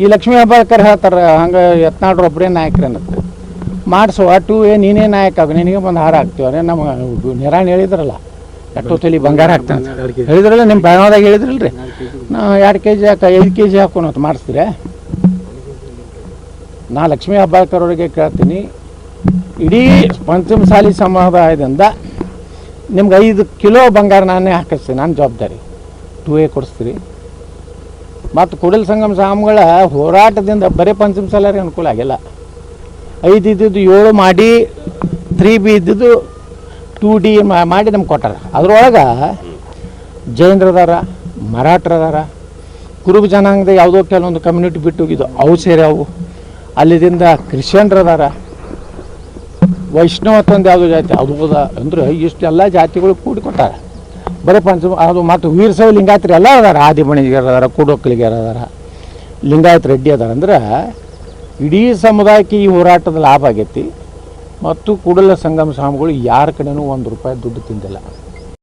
ಈ ಲಕ್ಷ್ಮೀ ಹೆಬ್ಬಾಳ್ಕರ್ ಹೇಳ್ತಾರೆ, ಹಂಗೆ ಯತ್ನಾಡ್ರು ಒಬ್ಬರೇ ನಾಯಕರು ಅನ್ನತ್ತೆ. ಮಾಡಿಸುವ ಟೂ ಏ ನೀನೇ ನಾಯಕ ಆಗ, ನಿನಗೆ ಒಂದು ಹಾರ ಹಾಕ್ತೀವಿ. ನಮ್ಗೆ ನಿರಾಣಿ ಹೇಳಿದ್ರಲ್ಲ. ಎಟ್ಟೋ ತಲೆ ಬಂಗಾರ ಹಾಕ್ತಾನೆ ಹೇಳಿದ್ರಲ್ಲ ನಿಮ್ಮ ಬ್ಯಾನದಾಗ ಹೇಳಿದ್ರಲ್ರಿ. ನಾ ಎರಡು ಕೆ ಜಿ ಹಾಕ, ಐದು ಕೆ ಜಿ ಹಾಕೋಣ ಅಂತ ಮಾಡಿಸ್ತೀರ ನಾ ಲಕ್ಷ್ಮೀ ಹೆಬ್ಬಾಳ್ಕರ್ ಅವರಿಗೆ ಕೇಳ್ತೀನಿ, ಇಡೀ ಪಂಚಮಸಾಲಿ ಸಮುದಾಯದಿಂದ ನಿಮ್ಗೆ ಐದು ಕಿಲೋ ಬಂಗಾರ ನಾನೇ ಹಾಕಿಸ್ತೀನಿ, ನಾನು ಜವಾಬ್ದಾರಿ. ಟೂ ಎ ಕೊಡಿಸ್ತೀರಿ. ಮತ್ತು ಕುಡಲ್ ಸಂಗಮ ಸ್ವಾಮಿಗಳ ಹೋರಾಟದಿಂದ ಬರೀ ಪಂಚಮಸಾಲರಿಗೆ ಅನುಕೂಲ ಆಗಿಲ್ಲ. ಐದು ಇದ್ದಿದ್ದು ಏಳು ಮಾಡಿ, ತ್ರೀ ಬಿ ಇದ್ದಿದ್ದು ಟೂ ಡಿ ಮಾಡಿ ನಮ್ಗೆ ಕೊಟ್ಟಾರ. ಅದ್ರೊಳಗೆ ಜೈನರದಾರ ಮರಾಠರದಾರ ಕುರುಬ ಜನಾಂಗದ ಯಾವುದೋ ಕೆಲವೊಂದು ಕಮ್ಯುನಿಟಿ ಬಿಟ್ಟು ಹೋಗಿದ್ದು ಅವು ಸೇರಿ ಅವು. ಅಲ್ಲಿದಿಂದ ಕ್ರಿಶ್ಚಿಯನ್ರದಾರ ವೈಷ್ಣವ ತಂದು ಯಾವುದೋ ಜಾತಿ ಅದು ಅಂದ್ರೆ ಅಂದ್ರೆ ಇಷ್ಟೆಲ್ಲ ಜಾತಿಗಳು ಕೂಡಿ ಕೊಟ್ಟಾರ. ಬರೀ ಪಂಚ ಅದು ಮತ್ತು ವೀರಶೈವ ಲಿಂಗಾಯತ್ರಿ ಎಲ್ಲ ಅದಾರ ಆದಿಮಣಿಗರು ಅದಾರ ಕೂಡೊಕ್ಕಲಿಗರು ಅದಾರ ಲಿಂಗಾಯತ್ ರೆಡ್ಡಿ ಅದಾರ ಅಂದ್ರೆ ಇಡೀ ಸಮುದಾಯಕ್ಕೆ ಈ ಹೋರಾಟದ ಲಾಭ ಆಗೈತಿ. ಮತ್ತು ಕೂಡಲ ಸಂಗಮ ಸ್ವಾಮಿಗಳು ಯಾರ ಕಡೆನೂ ಒಂದು ರೂಪಾಯಿ ದುಡ್ಡು ತಿಂದಿಲ್ಲ.